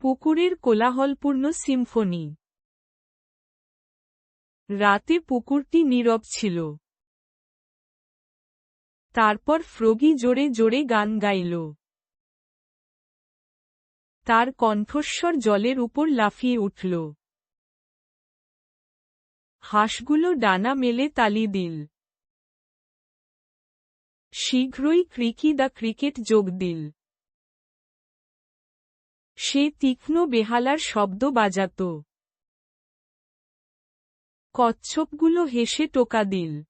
পুকুরের কোলাহলপূর্ণ সিম্ফনি। রাতে পুকুরটি নীরব ছিল। তারপর ফ্রগি জোরে জোরে গান গাইল। তার কণ্ঠস্বর জলের উপর লাফিয়ে উঠল। হাঁসগুলো ডানা মেলে তালি দিল। শীঘ্রই ক্রিকি দ্য ক্রিকেট যোগ দিল। সে তীক্ষ্ণ বেহালার শব্দ বাজাত। কচ্ছপগুলো হেসে টোকা দিল।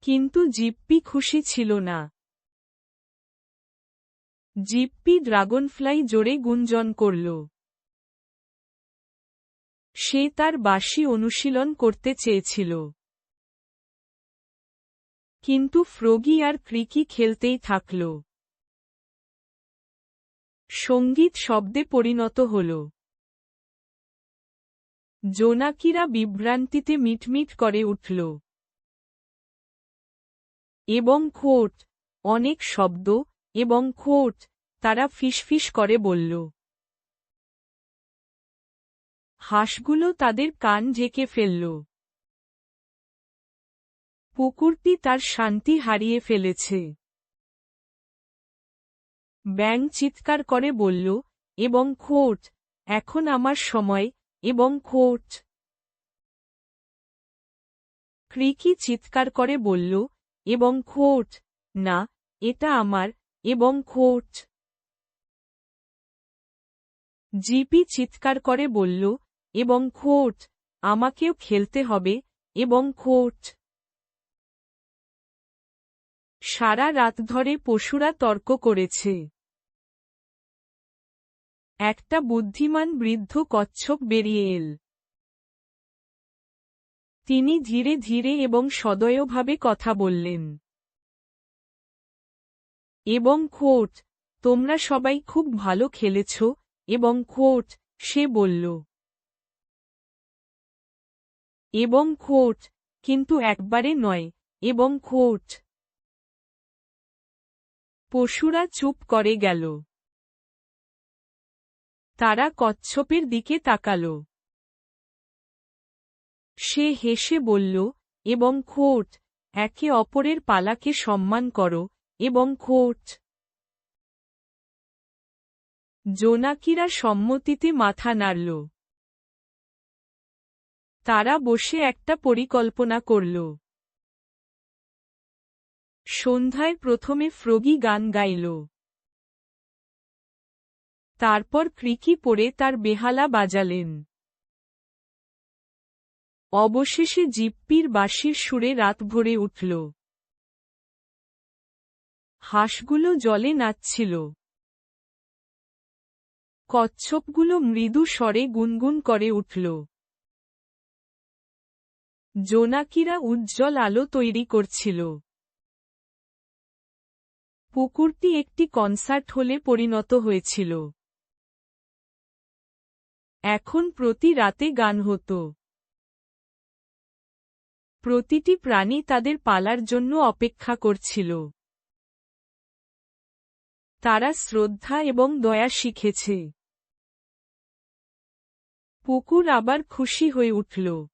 কিন্তু জিপ্পি খুশি ছিল না। জিপ্পি ড্রাগনফ্লাই জোরে গুঞ্জন করল। সে তার বাসি অনুশীলন করতে চেয়েছিল। কিন্তু ফ্রগি আর ক্রিকি খেলতেই থাকল। সংগীত শব্দে পরিণত হল। জোনাকিরা বিভ্রান্তিতে মিটমিট করে উঠল। এবং খোট, অনেক শব্দ এবং খোট, তারা ফিসফিস করে বলল। হাঁসগুলো তাদের কান ঢেকে ফেলল। পুকুরটি তার শান্তি হারিয়ে ফেলেছে। ব্যাং চিৎকার করে বলল, এবং খোট এখন আমার সময়, এবং খোট ক্রিকি চিৎকার করে বলল, এবং খোট না, এটা আমার, এবং খোট জিপি চিৎকার করে বলল, এবং খোট আমাকেও খেলতে হবে, এবং খোট সারা রাত ধরে পশুরা তর্ক করেছে। একটা বুদ্ধিমান বৃদ্ধ কচ্ছপ বেরিয়ে এল। তিনি ধীরে ধীরে এবং সদয়ভাবে কথা বললেন। এবং খোট তোমরা সবাই খুব ভালো খেলেছ, এবং খোট সে বলল। এবং খোট কিন্তু একবারে নয়, এবং খোট পশুরা চুপ করে গেল। তারা কচ্ছপের দিকে তাকাল। সে হেসে বলল, এবং খোট, একে অপরের পালাকে সম্মান করো, এবং খোট। জোনাকিরা সম্মতিতে মাথা নাড়ল। তারা বসে একটা পরিকল্পনা করল। সন্ধ্যায় প্রথমে ফ্রগি গান গাইল। তারপর ক্রিকি পরে তার বেহালা বাজালেন। অবশেষে জিপ্পির বাঁশির সুরে রাত ভরে উঠল। হাঁসগুলো জলে নাচছিল। কচ্ছপগুলো মৃদু স্বরে গুনগুন করে উঠল। জোনাকিরা উজ্জ্বল আলো তৈরি করছিল। পুকুরটি একটি কনসার্ট হলে পরিণত হয়েছিল। এখন প্রতি রাতে গান হতো। প্রতিটি প্রাণী তাদের পালার জন্য অপেক্ষা করছিল। তারা শ্রদ্ধা এবং দয়া শিখেছে। পুকুর আবার খুশি হয়ে উঠল।